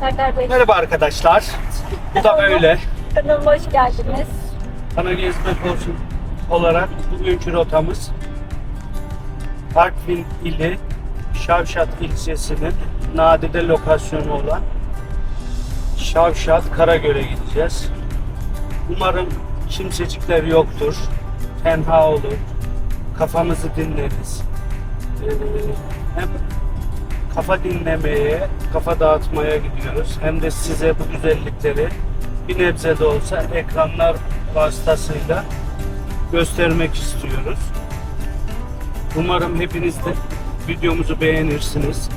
Serdar Bey, Merhaba arkadaşlar. Bu da böyle. kanalıma hoş geldiniz. Bana gezmek olsun olarak bugünkü rotamız Artvin ili Şavşat ilçesinin nadide lokasyonu olan Şavşat Karagöl'e gideceğiz. Umarım kimsecikler yoktur. Tenha olur. Kafamızı dinleriz. Ee, hem kafa dinlemeye, kafa dağıtmaya gidiyoruz. Hem de size bu güzellikleri bir nebze de olsa ekranlar vasıtasıyla göstermek istiyoruz. Umarım hepiniz de videomuzu beğenirsiniz.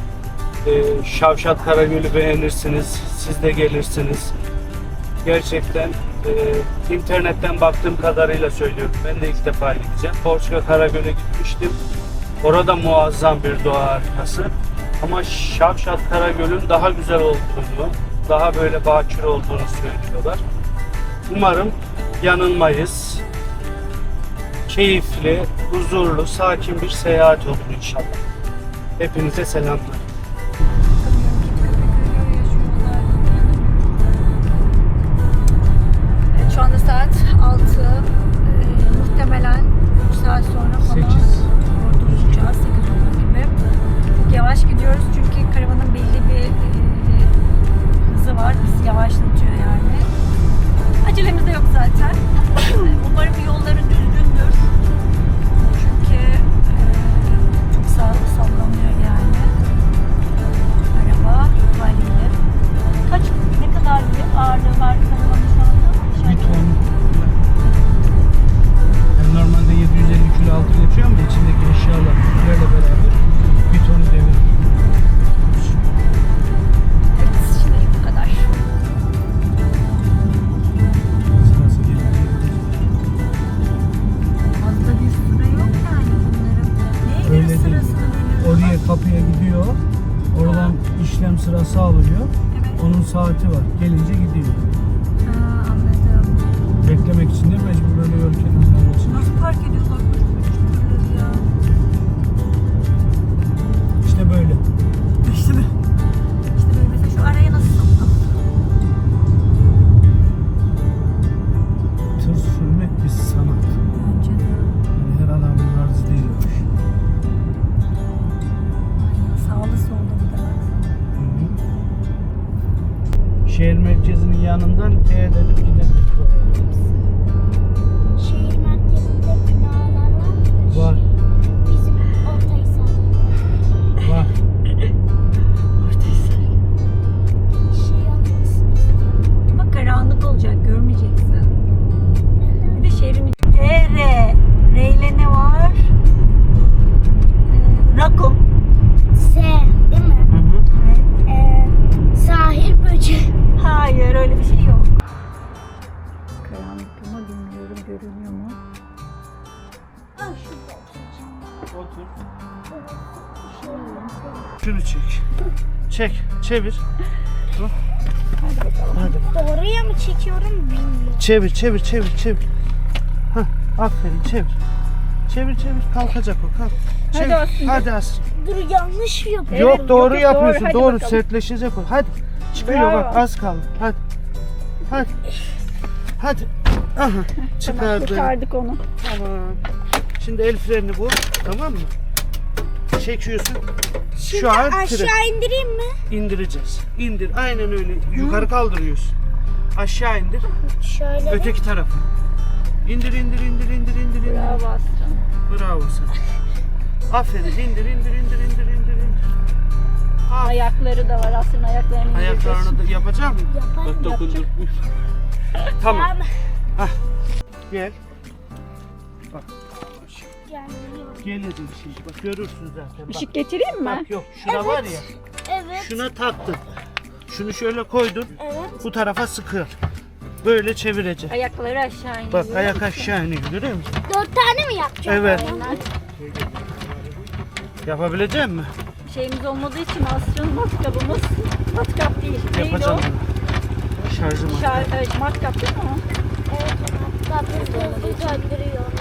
Ee, Şavşat Karagöl'ü beğenirsiniz. Siz de gelirsiniz. Gerçekten e, internetten baktığım kadarıyla söylüyorum. Ben de ilk defa gideceğim. Porçka Karagöl'e gitmiştim. Orada muazzam bir doğa harikası. Ama Şavşat Karagöl'ün daha güzel olduğunu, daha böyle bakir olduğunu söylüyorlar. Umarım yanılmayız. Keyifli, huzurlu, sakin bir seyahat olur inşallah. Hepinize selamlar. Alıyor. Evet. Onun saati var. Gelince gidiyor. Ha, anladım. Beklemek için de mecbur öyle yol kenarlarına için. Nasıl park ediyorlar Şehir merkezinin yanından T dedim gidelim. Şehir merkezinde binalar var mıdır? Var, Bizim Ortaysal. var. Şey olmasın istiyorum. Ama karanlık olacak görmeyeceksin. Bir de şehrin R. R ile ne var? Ee, Rakum. Görünüyor mu? Şurada oturacağım. Otur. Şunu çek. Çek, çevir. Dur. Hadi bakalım. Hadi. Doğruya mı çekiyorum bilmiyorum. Çevir, çevir, çevir, çevir. Hah, aferin, çevir. Çevir, çevir. Kalkacak o, kalk. Hadi Çevir. Aslı. Hadi Aslı. Dur yanlış yapıyorum. Evet, yok doğru yok, yapıyorsun. doğru. Doğru, Hadi sertleşecek o. Hadi. Çıkıyor Bravo. bak az kaldı. Hadi. Hadi. Hadi. Aha. Tamam, Çıkardı. kurtardık onu. Tamam. Şimdi el frenini bu. Tamam mı? Çekiyorsun. Şimdi Şu an aşağı tren. indireyim mi? indireceğiz. İndir. Aynen öyle. Yukarı kaldırıyorsun. Aşağı indir. Şöyle. Öteki tarafa. İndir indir indir indir indir indir. Bravo Aslan. Bravo sana. Aferin. İndir indir indir indir indir indir. Aferin. Ayakları da var Aslı'nın ayaklarını Ayaklarını da yapacak mısın? Yaparım. Bak tamam. Tamam. Gel. Bak. Gelecek şimdi. Bak görürsün zaten. Bak. Işık getireyim mi? Bak yok. Şuna var ya. Evet. Şuna taktın. Şunu şöyle koydun. Evet. Bu tarafa sıkıyor. Böyle çevirecek. Ayakları aşağı iniyor. Bak ayak aşağı iniyor görüyor musun? Dört tane mi yapacağım? Evet. Aynen. Yapabilecek misin? Şeyimiz olmadığı için Aslı'nın matkabımız matkap değil. Neydi Yapacağım o? bunu. Şarjım var. Şar evet, matkap değil mi o? Bak hızlı hızlı döndürüyor.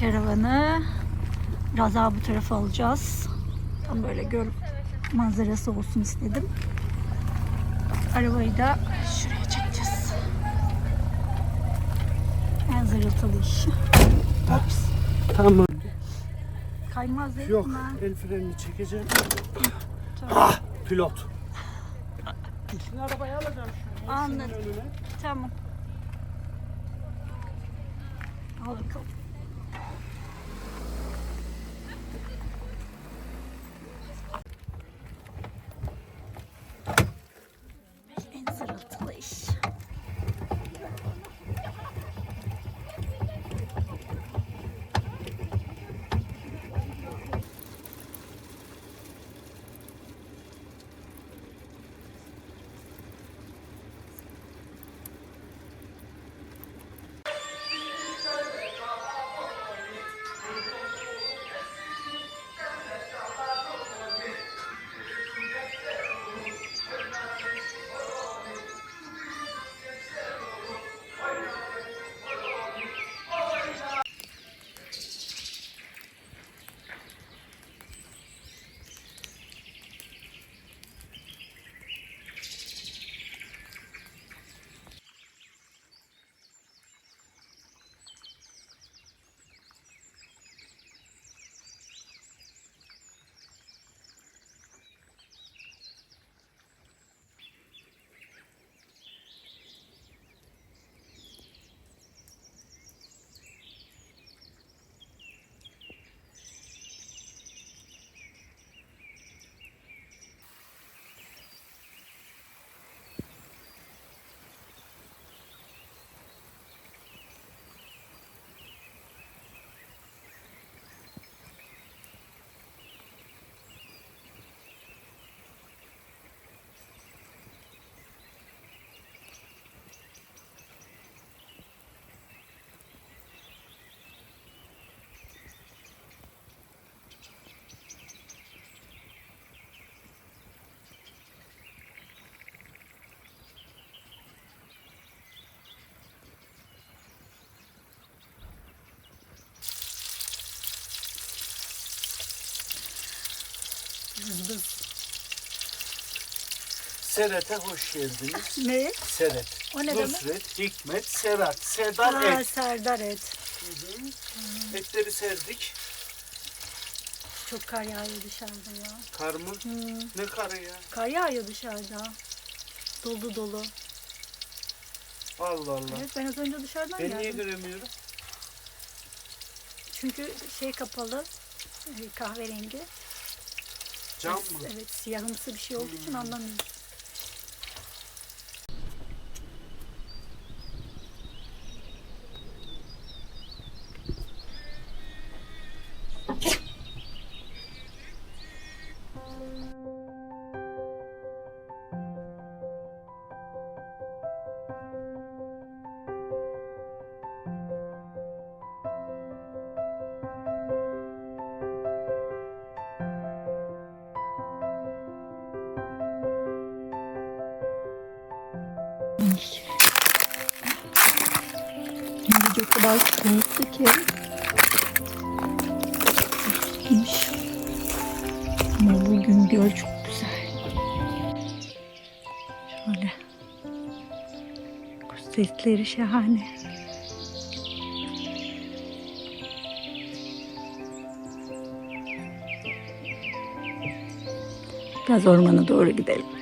Karavanı biraz daha bu tarafa alacağız. Tam böyle göl manzarası olsun istedim. Arabayı da şuraya çekeceğiz. En zırıltılı iş. Ops. Tamam. Kaymaz değil Yok mi? el frenini çekeceğim. Tamam. Ah pilot. Şimdi arabayı alacağım şunu. Anladım. Tamam. Al bakalım. Seret'e hoş geldiniz. Ne? Seret. O ne demek? Nusret, Hikmet, Serhat. Serdar Aa, et. Serdar et. Etleri serdik. Çok kar yağıyor dışarıda ya. Kar mı? Hmm. Ne karı ya? Kar yağıyor dışarıda. Dolu dolu. Allah Allah. Evet ben az önce dışarıdan Ben niye geldim. göremiyorum? Çünkü şey kapalı. e, Kahverengi. Cam mı? Evet siyahımsı bir şey olduğu için anlamıyorum. Sesleri şahane. Biraz ormana doğru gidelim.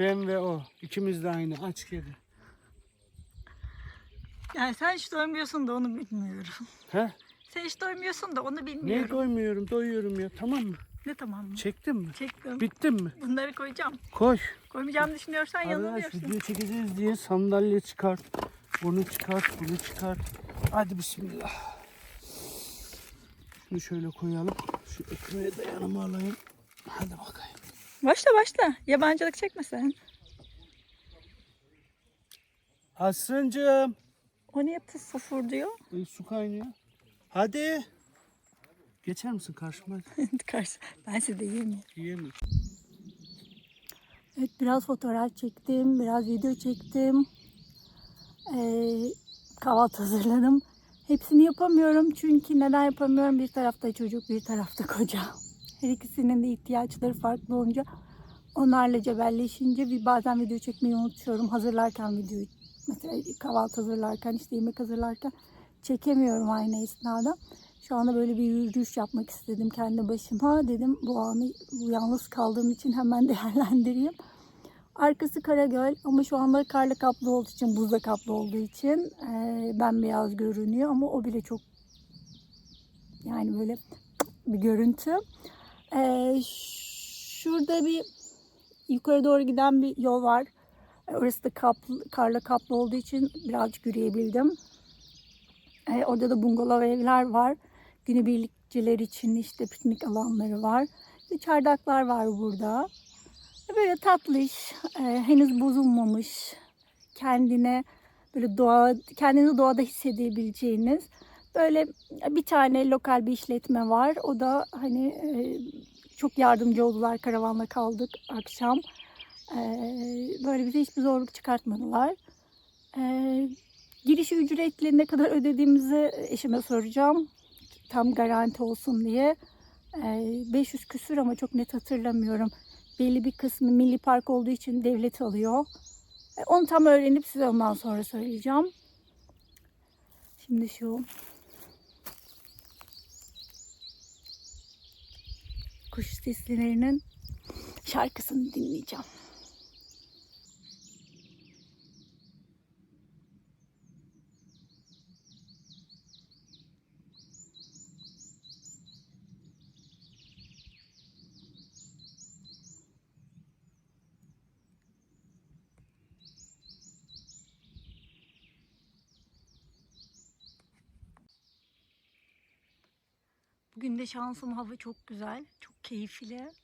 Ben ve o. ikimiz de aynı aç kedi. Yani sen hiç doymuyorsun da onu bilmiyorum. He? Sen hiç doymuyorsun da onu Niye bilmiyorum. doymuyorum? Doyuyorum ya. Tamam mı? Ne tamam mı? Çektin mi? Çektim. Bittin mi? Bunları koyacağım. Koş. Koymayacağını düşünüyorsan Arkadaş yanılıyorsun. video çekeceğiz diye sandalye çıkart. Bunu çıkart, bunu çıkart. Hadi bismillah. Şunu şöyle koyalım. Şu ekmeği de yanıma alayım. Hadi bakayım. Başla başla. Yabancılık çekme sen. Aslıncığım. O niye puf pufur diyor? E, su kaynıyor. Hadi. Geçer misin karşıma? Karşı. Ben size de yiyeyim. Yiyemiyorum. Evet biraz fotoğraf çektim, biraz video çektim. Ee, kahvaltı hazırladım. Hepsini yapamıyorum çünkü neden yapamıyorum? Bir tarafta çocuk, bir tarafta koca. Her ikisinin de ihtiyaçları farklı olunca onlarla cebelleşince bir bazen video çekmeyi unutuyorum. Hazırlarken videoyu mesela kahvaltı hazırlarken işte yemek hazırlarken çekemiyorum aynı esnada. Şu anda böyle bir yürüyüş yapmak istedim kendi başıma. Dedim bu anı bu yalnız kaldığım için hemen değerlendireyim. Arkası Karagöl ama şu anda karla kaplı olduğu için, buzla kaplı olduğu için e, bembeyaz görünüyor ama o bile çok yani böyle bir görüntü. E, şurada bir yukarı doğru giden bir yol var. E, Orası da kaplı, karla kaplı olduğu için birazcık yürüyebildim. E, orada da bungalov evler var. Günübirlikçiler için işte piknik alanları var. Bir çardaklar var burada. Böyle tatlış, e, henüz bozulmamış, kendine böyle doğa, kendini doğada hissedebileceğiniz böyle bir tane lokal bir işletme var. O da hani e, çok yardımcı oldular. Karavanla kaldık akşam. E, böyle bize hiçbir zorluk çıkartmadılar. E, girişi ücretli ne kadar ödediğimizi eşime soracağım. Tam garanti olsun diye. E, 500 küsür ama çok net hatırlamıyorum belli bir kısmı milli park olduğu için devlet alıyor. E, Onu tam öğrenip size ondan sonra söyleyeceğim. Şimdi şu kuş seslerinin şarkısını dinleyeceğim. Şansım hava çok güzel, çok keyifli.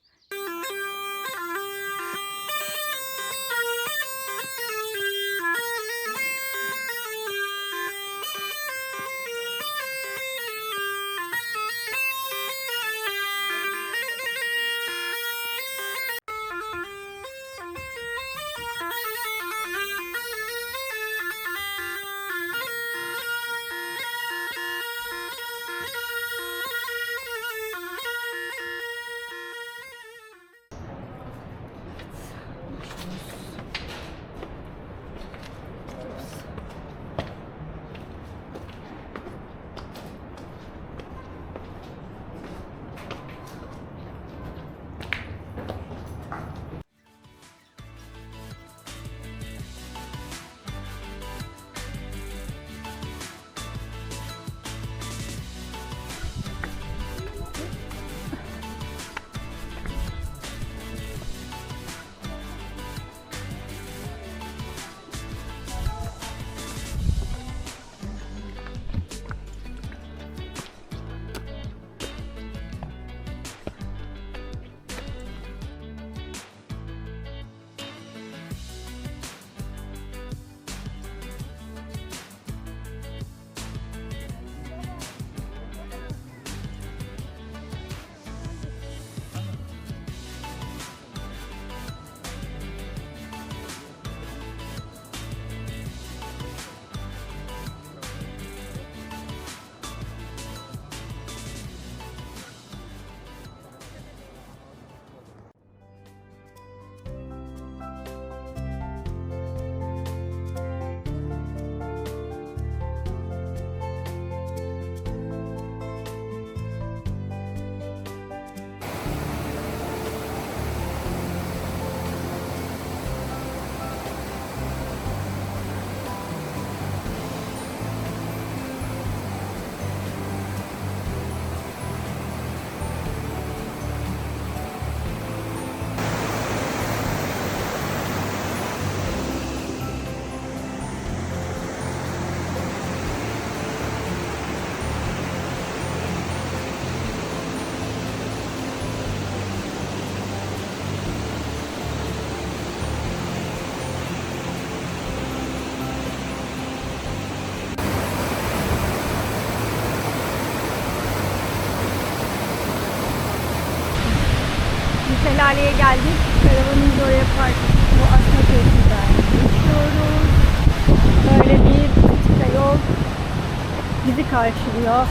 Karşılıyor.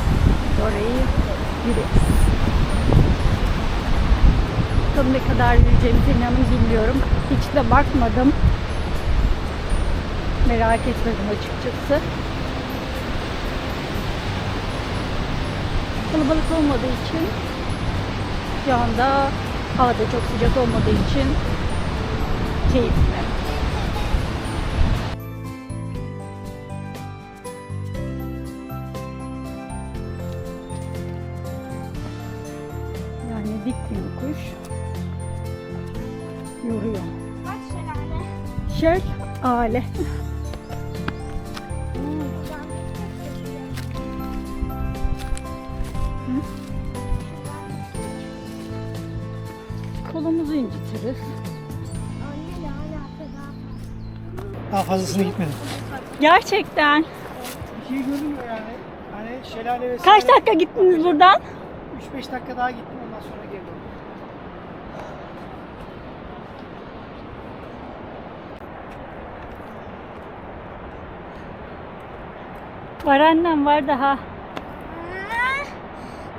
Orayı yürüyoruz. Bakalım ne kadar yürüyeceğimizi inanın bilmiyorum. Hiç de bakmadım. Merak etmedim açıkçası. Kalabalık olmadığı için şu anda havada çok sıcak olmadığı için keyifli. Şöyle ale. Kolumuzu incitiriz. Daha fazlasına gitmedim. Gerçekten. Bir şey görünmüyor yani. Hani şelale vesaire. Kaç dakika gittiniz buradan? 3-5 dakika daha gittim ondan sonra geri döndüm. Var annem var daha. Aa,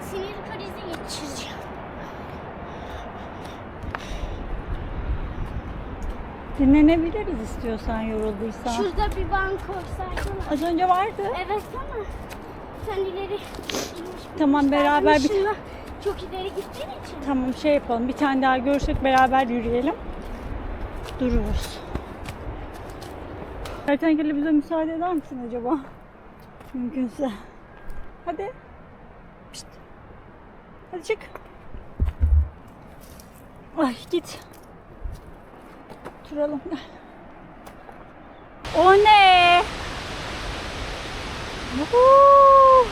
Sinir krizi geçireceğim. Dinlenebiliriz istiyorsan yorulduysan. Şurada bir bank koysaydın. Az önce vardı. Evet ama sen ileri Tamam beraber bir çok ileri gittiğin için. tamam şey yapalım. Bir tane daha görürsek beraber yürüyelim. Dururuz. Kertenkele bize müsaade eder misin acaba? Mümkünse. Hadi. Pişt. Hadi çık. Ay git. Oturalım. O ne? Yuhuu.